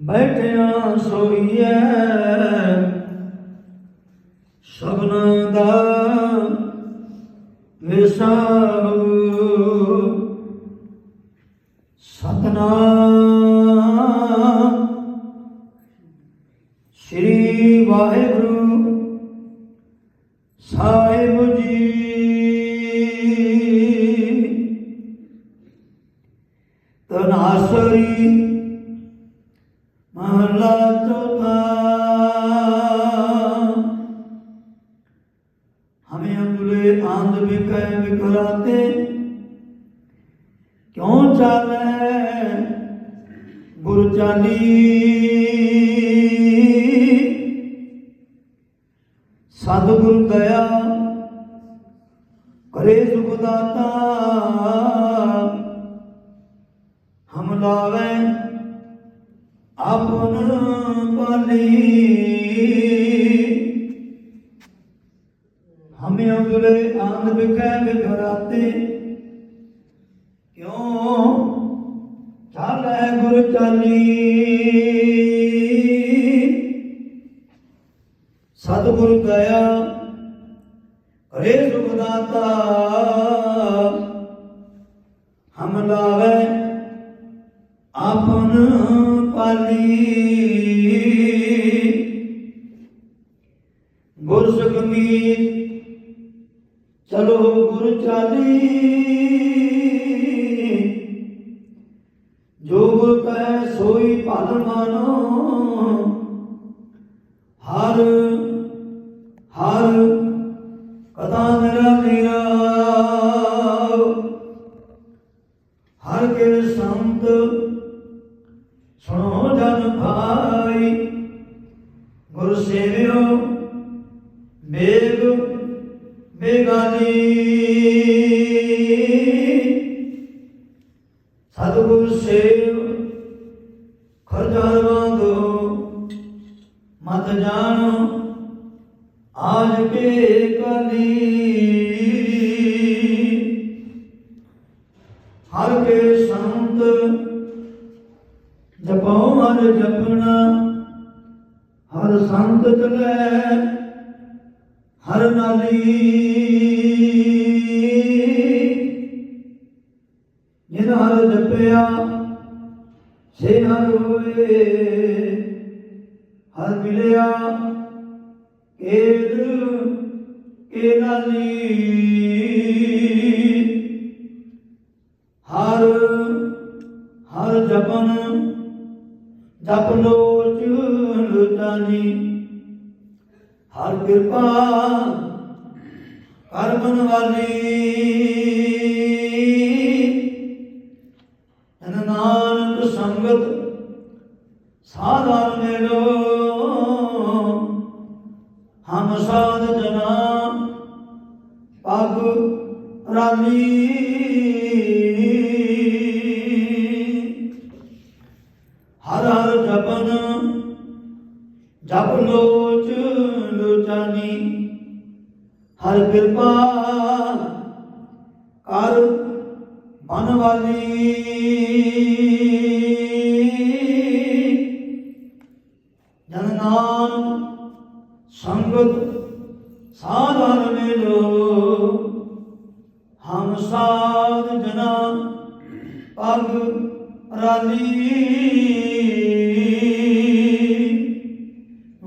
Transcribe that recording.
ਬੈਠਿਆ ਸੋਈਐ ਸਭਨਾ ਦਾ ਵਿਸਾਹੂ ਸਤਨਾਮ। ਸ੍ਰੀ ਵਾਹਿਗੁਰੂ ਸਾਹਿਬ। ਆਂਦ ਵਿਖੇ ਵਿਖਰਾਤੇ ਕਿਉਂ ਚਾਵੇ ਸਤਿਗੁਰ ਦਇਆ ਕਰੇ ਸੁਖ ਦਾਤਾ ਹਮੇ ਕਿਉ? ਚਾਲੈ ਗੁਰ ਚਾਲੀ। ਸਤਿਗੁਰ ਦਇਆ ਕਰੇ ਸੁਖ ਦਾਤਾ। ਹਮ ਲਾਵੇ ਆਪਨ ਪਾਲੀ। ਗੁਰ ਸੁਖਮੀਤ ਚਲੋ ਗੁਰ ਚਾਲੀ। ਜੋ ਗੁਰ ਕਹੈ ਸੋਈ ਭਲ ਮਾਨੋ, ਹਰ ਹਰ ਕਥਾ ਮੇਰਾ ਮੇਰਾ ਹਰ ਕੇ ਸੰਤ ਸੁਣੋ ਜਨ ਭਾਈ, ਗੁਰ ਸੇਵਿਓ ਮੇਗ ਬੇਗਾਨੀ ਸਤਿਗੁਰ ਸੇਵ ਖਰਜਾਰ ਵਾਂਗੋ, ਮਤ ਜਾਣੋ, ਆਜ ਕੇ ਕਲੀ। ਹਰ ਕੇ ਸੰਤ ਜਪੋ ਮਨ ਜਪਣਾ, ਹਰ ਸੰਤ ਚਲੇ ਹਰ ਨਾਲੀ। ਜਿਨ ਹਰ ਜਪਿਆ ਸੇ ਹਰ ਹੋਏ, ਹਰ ਮਿਲਿਆ ਕੇਦ ਕੇ ਨਾਲੀ। ਹਰ ਹਰ ਜਪਨ, ਜਪ ਲੋਚ ਲੁਟਾਨੀ ਹਰ ਕਿਰਪਾ ਕਰਮਨ ਵਾਲੀ। ਤਨ ਨਾਨਕ ਸੰਗਤ ਸਾਧਾਰ ਮੇਲੋ। ਹਮ ਸਾਧ ਜਨਾ ਪਗ ਰਾਲੀ। ਜਪ ਲੋਚ ਲੋਚਾਨੀ, ਹਰ ਕਿਰਪਾ ਕਰ ਬਨ ਵਾਲੀ। ਜਨ ਨਾਮ ਸੰਗਤ ਸਾਧਨ ਮਿਲੋ, ਹਮ ਸਾਧ ਜਨਾ ਪਗ ਰਾਲੀ।